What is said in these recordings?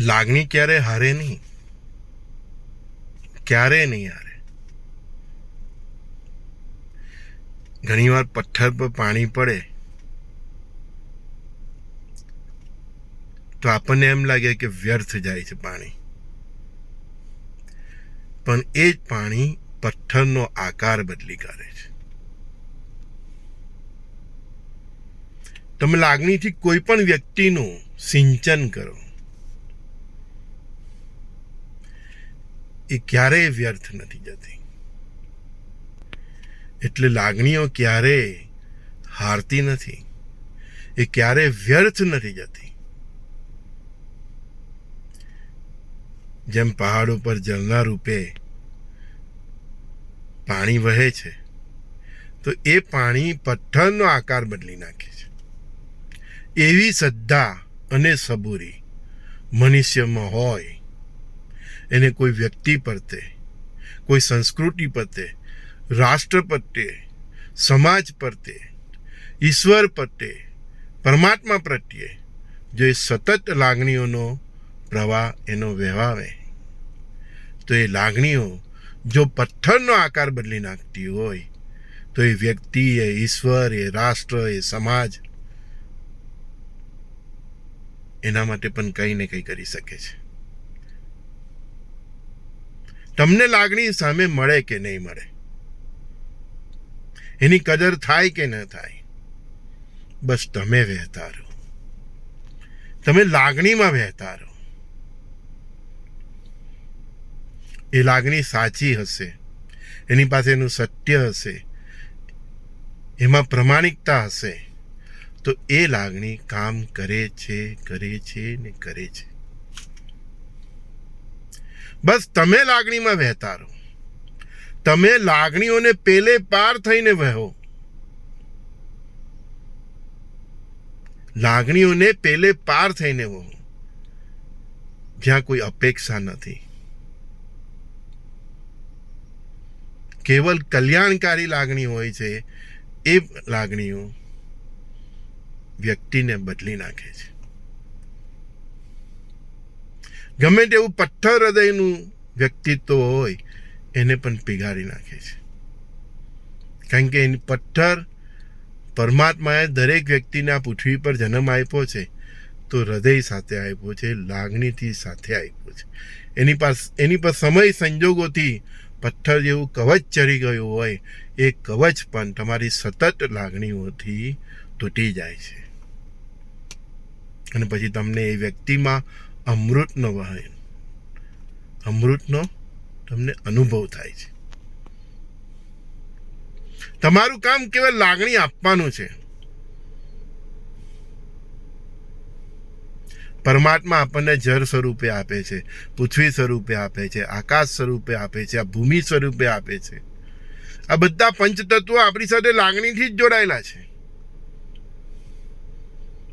લાગણી ક્યારે હારે નહીં, ક્યારે નહીં હારે. ઘણીવાર પથ્થર પર પાણી પડે, તો આપણને એમ લાગે કે વ્યર્થ જાય છે પાણી. પણ એ જ પાણી પથ્થરનો આકાર બદલી કાઢે છે. તમે લાગણીથી કોઈ પણ વ્યક્તિનું સિંચન કરો. એ ક્યારેય વ્યર્થ નથી જતી. એટલે લાગણીઓ ક્યારેય હારતી નથી. એ ક્યારેય વ્યર્થ નથી જતી. જેમ પહાડ ઉપર ઝરણા રૂપે પાણી વહે છે, તો એ પાણી પથ્થરનો આકાર બદલી નાખે છે. એવી શ્રદ્ધા અને સબૂરી મનુષ્યમાં હોય એને કોઈ વ્યક્તિ પ્રત્યે કોઈ સંસ્કૃતિ પ્રત્યે રાષ્ટ્ર પ્રત્યે સમાજ પ્રત્યે ઈશ્વર પ્રત્યે પરમાત્મા પ્રત્યે જો એ સતત લાગણીઓનો પ્રવાહ એનો વહેવાવે. તો એ લાગણીઓ જો પથ્થરનો આકાર બદલી નાખતી હોય, તો એ વ્યક્તિ, એ ઈશ્વર, એ રાષ્ટ્ર, એ સમાજ એના માટે પણ કંઈ ને કંઈ કરી શકે છે. તમને લાગણી સામે મળે કે નહીં મળે? એની કદર થાય કે ન થાય? બસ તમે વહેતા રહો. તમે લાગણીમાં વહેતા રહો. એ લાગણી સાચી હશે, એની પાસે એનું સત્ય હશે, એમાં પ્રમાણિકતા હશે, તો એ લાગણી કામ કરે છે કરે છે ને કરે છે. બસ તમે લાગણીમાં વહેતા રહો. તમે લાગણીઓને પેલે પાર થઈને વહો. લાગણીઓને પેલે પાર થઈને વહો. જ્યાં કોઈ અપેક્ષા નથી. કેવલ કલ્યાણકારી લાગણી હોય છે, એ લાગણીઓ વ્યક્તિને બદલી નાખે છે. ગમે તેવું પથ્થર હૃદયનું વ્યક્તિત્વ હોય, એને પણ પીગાળી નાખે છે. કારણ કે એની પથ્થર પરમાત્માએ દરેક વ્યક્તિને આ પૃથ્વી પર જન્મ આપ્યો છે, તો હૃદય સાથે આપ્યો છે, લાગણીથી સાથે આપ્યો છે. એની પાસે, એની પર સમય સંજોગોથી પથ્થર જેવું કવચ ચડી ગયું હોય, એ કવચ પણ તમારી સતત લાગણીઓથી તૂટી જાય છે. અને પછી તમને એ વ્યક્તિમાં અમૃતનો વહે અમૃતનો તમને અનુભવ થાય છે. તમારું કામ કેવળ લાગણી આપવાનું છે. પરમાત્મા આપણને જળ સ્વરૂપે આપે છે, પૃથ્વી સ્વરૂપે આપે છે, આકાશ સ્વરૂપે આપે છે, આ ભૂમિ સ્વરૂપે આપે છે. આ બધા પંચતત્વો આપણી સાથે લાગણીથી જ જોડાયેલા છે.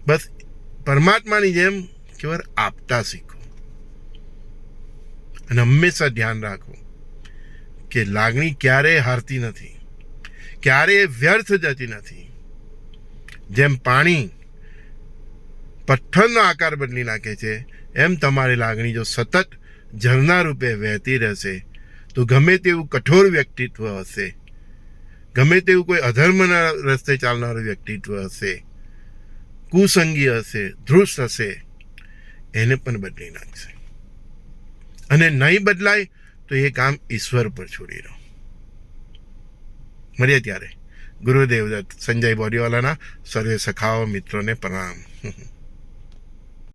બસ પરમાત્માની જેમ કેવળ આપતા શીખો. અને હંમેશા ધ્યાન રાખો કે લાગણી ક્યારેય હારતી નથી, ક્યારેય વ્યર્થ જતી નથી. જેમ પાણી પથ્થરનો આકાર બદલી નાખે છે, એમ તમારી લાગણી જો સતત ઝરણા રૂપે વહેતી રહેશે, તો ગમે તેવું કઠોર વ્યક્તિત્વ હશે, ગમે તેવું કોઈ અધર્મના રસ્તે ચાલનારું વ્યક્તિત્વ હશે, કુસંગી હશે, ધ્રુસ હશે એને પણ બદલી નાખશે. અને નહીં બદલાય તો એ કામ ઈશ્વર પર છોડી દો મળીએ ત્યારે. ગુરુદેવ સંજય બોરીવાલાના સર્વે સખાઓ મિત્રોને પ્રણામ.